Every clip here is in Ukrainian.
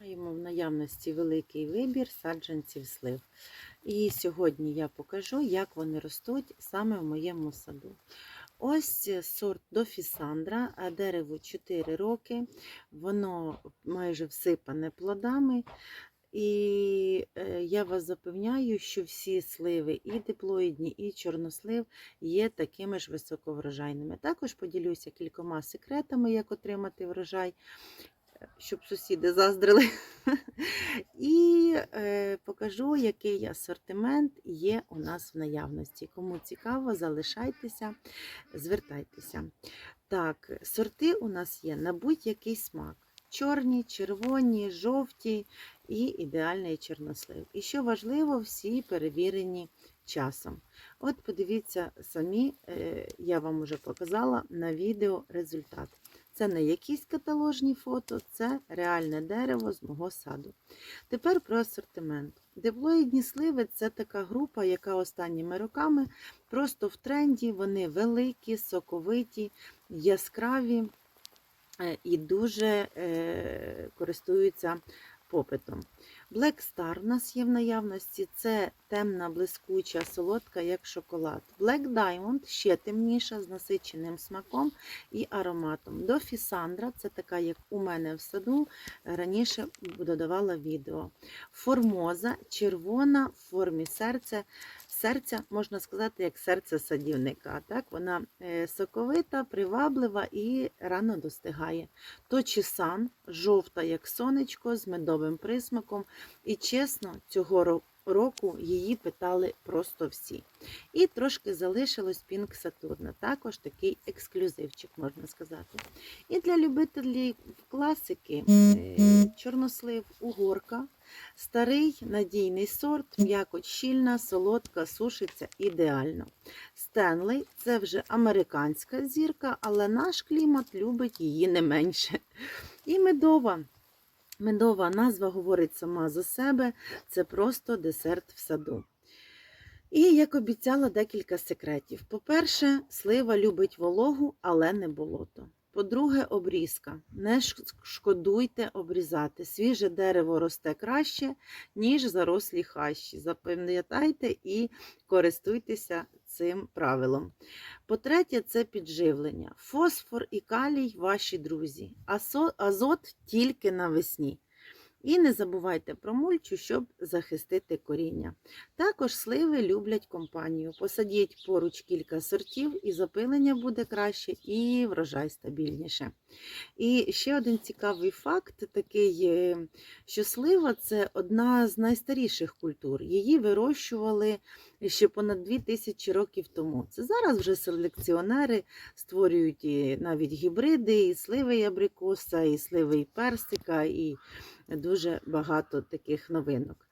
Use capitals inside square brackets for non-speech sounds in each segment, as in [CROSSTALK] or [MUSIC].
Маємо в наявності великий вибір саджанців слив. І сьогодні я покажу, як вони ростуть саме в моєму саду. Ось сорт Дофісандра, а дереву 4 роки, воно майже всипане плодами. І е, я вас запевняю, що всі сливи, і диплоїдні, і чорнослив є такими ж високоврожайними. Також поділюся кількома секретами, як отримати врожай щоб сусіди заздрили. [LAUGHS] І е, покажу, який асортимент є у нас в наявності. Кому цікаво, залишайтеся, звертайтеся. Так, сорти у нас є на будь-який смак. Чорні, червоні, жовті і ідеальний чорнослив. І що важливо, всі перевірені часом. От подивіться самі, е, я вам вже показала на відео результат. Це не якісь каталожні фото, це реальне дерево з мого саду. Тепер про асортимент. Диплоїдні сливи це така група, яка останніми роками просто в тренді, вони великі, соковиті, яскраві е, і дуже е, користуються попитом. Black Star у нас є в наявності, це темна, блискуча, солодка, як шоколад. Black Diamond ще темніша, з насиченим смаком і ароматом. Дофісандра, це така, як у мене в саду, раніше додавала відео. Формоза червона в формі серця. Серця, можна сказати, як серце садівника. Так? Вона е, соковита, приваблива і рано достигає. Точісан, жовта, як сонечко, з медовим присмаком. І чесно, цього року її питали просто всі. І трошки залишилось Пінк Сатурна, також такий ексклюзивчик, можна сказати. І для любителів класики е, чорнослив, угорка, старий надійний сорт, м'якоть щільна, солодка, сушиться ідеально. Стенлей це вже американська зірка, але наш клімат любить її не менше. І медова. Медова назва говорить сама за себе, це просто десерт в саду. І, як обіцяла, декілька секретів. По-перше, слива любить вологу, але не болото. По-друге, обрізка. Не шкодуйте обрізати. Свіже дерево росте краще, ніж зарослі хащі. Запам'ятайте і користуйтеся цим правилом. По-третє, це підживлення. Фосфор і калій ваші друзі, азот тільки навесні. І не забувайте про мульчу, щоб захистити коріння. Також сливи люблять компанію. Посадіть поруч кілька сортів, і запилення буде краще, і врожай стабільніше. І ще один цікавий факт: такий, що слива це одна з найстаріших культур. Її вирощували ще понад 2000 років тому. Це зараз вже селекціонери створюють навіть гібриди, і сливи і абрикоса, і сливи і персика. і дуже багато таких новинок.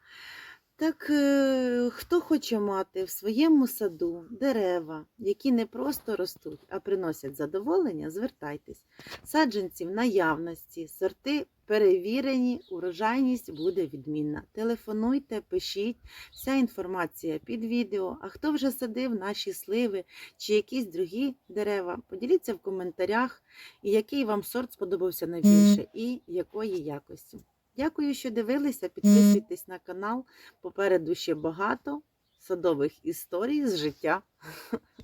Так, е, хто хоче мати в своєму саду дерева, які не просто ростуть, а приносять задоволення, звертайтесь. Саджанці в наявності, сорти перевірені, урожайність буде відмінна. Телефонуйте, пишіть, вся інформація під відео. А хто вже садив наші сливи чи якісь другі дерева, поділіться в коментарях, який вам сорт сподобався найбільше, і якої якості. Дякую, що дивилися. Підписуйтесь на канал. Попереду ще багато садових історій з життя. [LAUGHS]